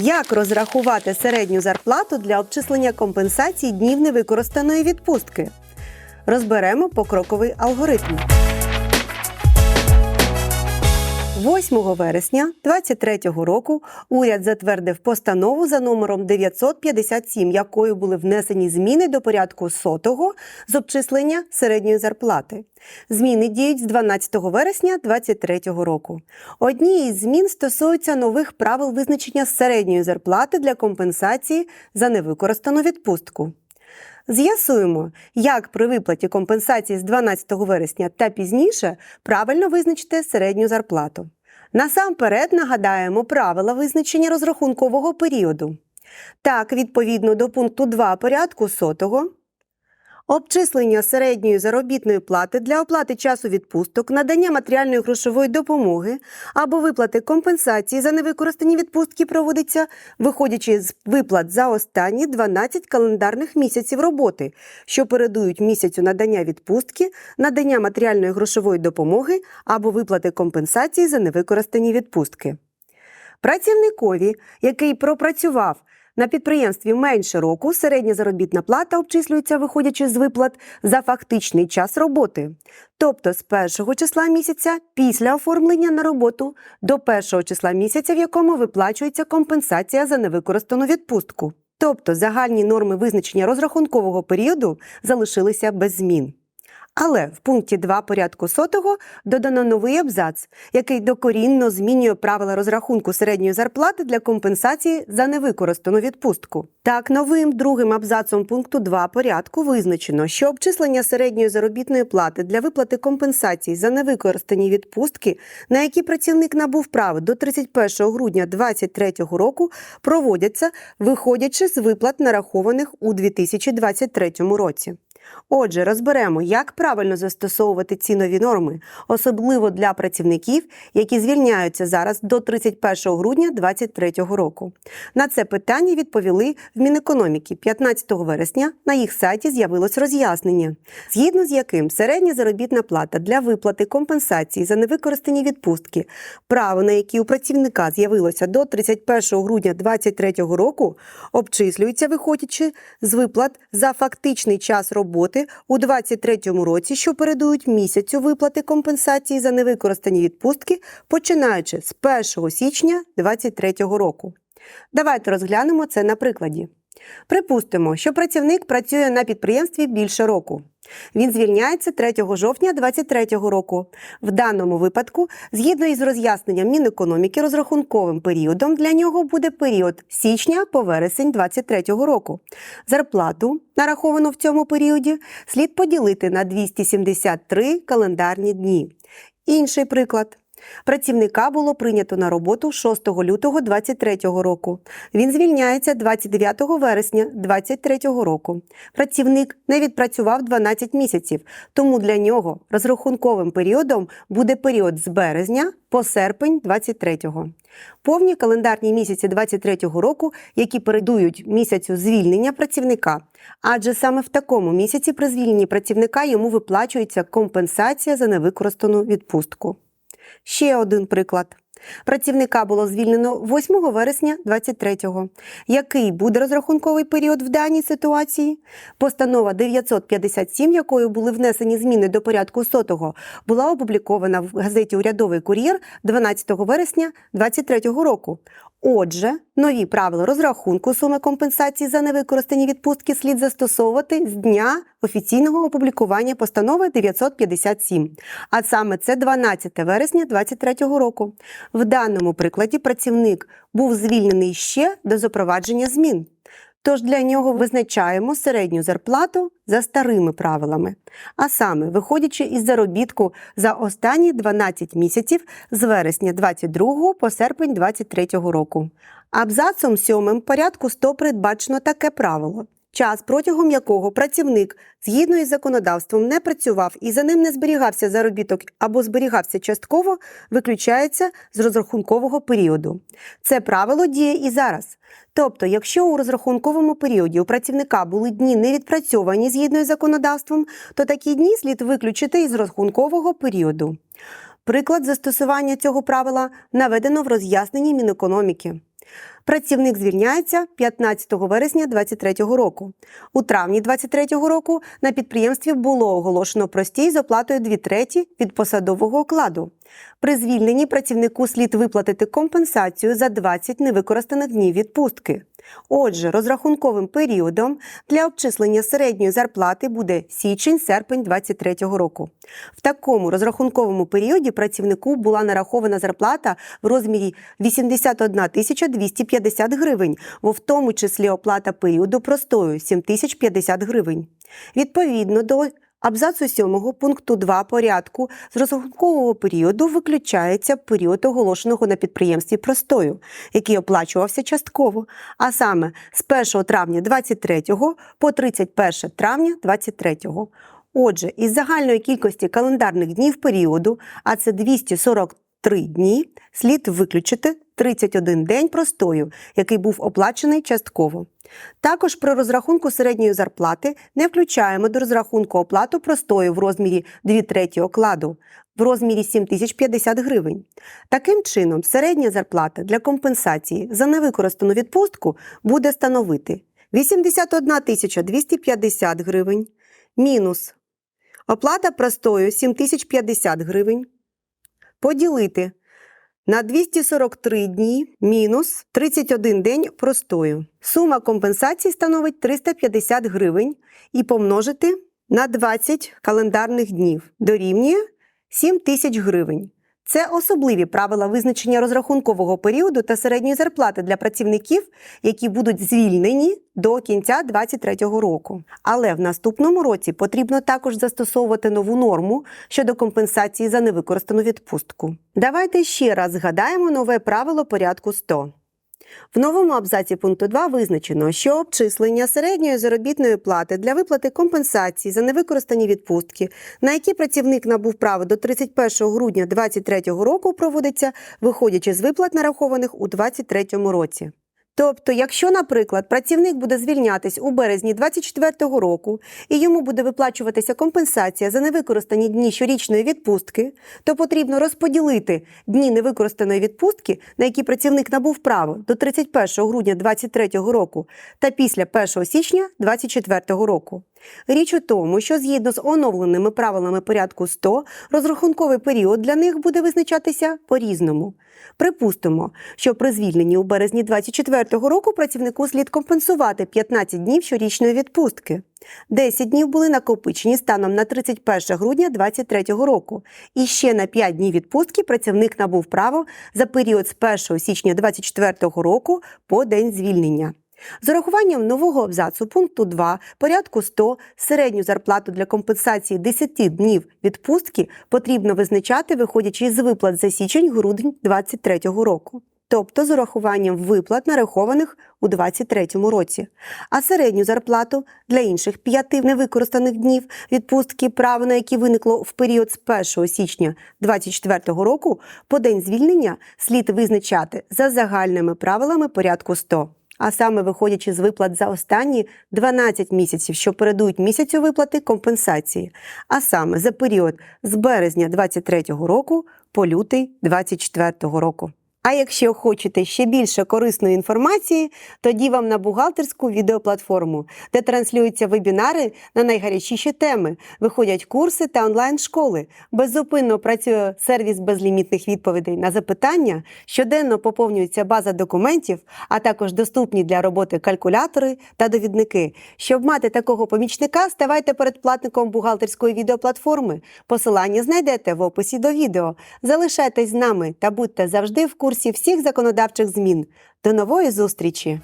Як розрахувати середню зарплату для обчислення компенсації днів невикористаної відпустки? Розберемо покроковий алгоритм. 8 вересня 2023 року уряд затвердив постанову за номером 957, якою були внесені зміни до порядку сотого з обчислення середньої зарплати. Зміни діють з 12 вересня 2023 року. Одні із змін стосуються нових правил визначення середньої зарплати для компенсації за невикористану відпустку. З'ясуємо, як при виплаті компенсації з 12 вересня та пізніше правильно визначити середню зарплату. Насамперед нагадаємо правила визначення розрахункового періоду. Так, відповідно до пункту 2 порядку сотого, обчислення середньої заробітної плати для оплати часу відпусток, надання матеріальної грошової допомоги або виплати компенсації за невикористані відпустки проводиться, виходячи з виплат за останні 12 календарних місяців роботи, що передують місяцю надання відпустки, надання матеріальної грошової допомоги або виплати компенсації за невикористані відпустки. Працівникові, який пропрацював на підприємстві менше року, середня заробітна плата обчислюється, виходячи з виплат за фактичний час роботи, тобто з першого числа місяця після оформлення на роботу до першого числа місяця, в якому виплачується компенсація за невикористану відпустку. Тобто загальні норми визначення розрахункового періоду залишилися без змін. Але в пункті 2 порядку сотого додано новий абзац, який докорінно змінює правила розрахунку середньої зарплати для компенсації за невикористану відпустку. Так, новим другим абзацом пункту 2 порядку визначено, що обчислення середньої заробітної плати для виплати компенсації за невикористані відпустки, на які працівник набув право до 31 грудня 2023 року, проводяться, виходячи з виплат нарахованих у 2023 році. Отже, розберемо, як правильно застосовувати ці нові норми, особливо для працівників, які звільняються зараз до 31 грудня 2023 року. На це питання відповіли в Мінекономіки 15 вересня. На їх сайті з'явилось роз'яснення, згідно з яким середня заробітна плата для виплати компенсації за невикористані відпустки, право на які у працівника з'явилося до 31 грудня 2023 року, обчислюється, виходячи з виплат за фактичний час роботи у 2023 році, що передують місяцю виплати компенсації за невикористані відпустки, починаючи з 1 січня 2023 року. Давайте розглянемо це на прикладі. Припустимо, що працівник працює на підприємстві більше року. Він звільняється 3 жовтня 2023 року. В даному випадку, згідно із роз'ясненням Мінекономіки, розрахунковим періодом для нього буде період січня по вересень 2023 року. Зарплату, нараховану в цьому періоді, слід поділити на 273 календарні дні. Інший приклад. Працівника було прийнято на роботу 6 лютого 2023 року. Він звільняється 29 вересня 2023 року. Працівник не відпрацював 12 місяців, тому для нього розрахунковим періодом буде період з березня по серпень 2023. Повні календарні місяці 2023 року, які передують місяцю звільнення працівника. Адже саме в такому місяці при звільненні працівника йому виплачується компенсація за невикористану відпустку. Ще один приклад. Працівника було звільнено 8 вересня 23-го. Який буде розрахунковий період в даній ситуації? Постанова 957, якою були внесені зміни до порядку сотого, була опублікована в газеті Урядовий кур'єр 12 вересня 23-го року. Отже, нові правила розрахунку суми компенсації за невикористані відпустки слід застосовувати з дня офіційного опублікування постанови 957, а саме це 12 вересня 2023 року. В даному прикладі працівник був звільнений ще до запровадження змін. Тож для нього визначаємо середню зарплату за старими правилами, а саме виходячи із заробітку за останні 12 місяців з вересня 22 по серпень 23 року. Абзацом сьомим порядку 100 передбачено таке правило. Час, протягом якого працівник згідно із законодавством не працював і за ним не зберігався заробіток або зберігався частково, виключається з розрахункового періоду. Це правило діє і зараз. Тобто, якщо у розрахунковому періоді у працівника були дні не відпрацьовані згідно із законодавством, то такі дні слід виключити із розрахункового періоду. Приклад застосування цього правила наведено в роз'ясненні Мінекономіки. Працівник звільняється 15 вересня 2023 року. У травні 2023 року на підприємстві було оголошено простій з оплатою 2 треті від посадового окладу. При звільненні працівнику слід виплатити компенсацію за 20 невикористаних днів відпустки. Отже, розрахунковим періодом для обчислення середньої зарплати буде січень-серпень 2023 року. В такому розрахунковому періоді працівнику була нарахована зарплата в розмірі 81 250 50 гривень, бо в тому числі оплата періоду простою 7050 гривень. Відповідно до абзацу 7 пункту 2 порядку з розрахункового періоду виключається період оголошеного на підприємстві простою, який оплачувався частково, а саме з 1 травня 23 по 31 травня 23. Отже, із загальної кількості календарних днів періоду, а це 243 дні, слід виключити 31 день простою, який був оплачений частково. Також при розрахунку середньої зарплати не включаємо до розрахунку оплату простою в розмірі 2 треті окладу в розмірі 7050 гривень. Таким чином, середня зарплата для компенсації за невикористану відпустку буде становити 81 250 гривень мінус оплата простою 7050 гривень поділити на 243 дні мінус 31 день простою. Сума компенсації становить 350 гривень і помножити на 20 календарних днів дорівнює 7 тисяч гривень. Це особливі правила визначення розрахункового періоду та середньої зарплати для працівників, які будуть звільнені до кінця 2023 року. Але в наступному році потрібно також застосовувати нову норму щодо компенсації за невикористану відпустку. Давайте ще раз згадаємо нове правило порядку 100. В новому абзаці пункту 2 визначено, що обчислення середньої заробітної плати для виплати компенсації за невикористані відпустки, на які працівник набув право до 31 грудня 2023 року, проводиться, виходячи з виплат нарахованих у 2023 році. Тобто, якщо, наприклад, працівник буде звільнятись у березні 2024 року і йому буде виплачуватися компенсація за невикористані дні щорічної відпустки, то потрібно розподілити дні невикористаної відпустки, на які працівник набув право до 31 грудня 2023 року та після 1 січня 2024 року. Річ у тому, що згідно з оновленими правилами порядку 100, розрахунковий період для них буде визначатися по-різному. Припустимо, що при звільненні у березні 2024 року працівнику слід компенсувати 15 днів щорічної відпустки. 10 днів були накопичені станом на 31 грудня 2023 року. І ще на 5 днів відпустки працівник набув право за період з 1 січня 2024 року по день звільнення. З урахуванням нового абзацу пункту 2 порядку 100 середню зарплату для компенсації 10 днів відпустки потрібно визначати, виходячи з виплат за січень-грудень 2023 року. Тобто з урахуванням виплат, нарахованих у 2023 році, а середню зарплату для інших п'яти невикористаних днів відпустки, право на які виникло в період з 1 січня 2024 року, по день звільнення слід визначати за загальними правилами порядку 100 а саме виходячи з виплат за останні 12 місяців, що передують місяцю виплати компенсації, а саме за період з березня 2023 року по лютий 2024 року. А якщо хочете ще більше корисної інформації, тоді вам на бухгалтерську відеоплатформу, де транслюються вебінари на найгарячіші теми, виходять курси та онлайн-школи. Беззупинно працює сервіс безлімітних відповідей на запитання, щоденно поповнюється база документів, а також доступні для роботи калькулятори та довідники. Щоб мати такого помічника, ставайте передплатником бухгалтерської відеоплатформи. Посилання знайдете в описі до відео. Залишайтесь з нами та будьте завжди в курсі всіх законодавчих змін. До нової зустрічі!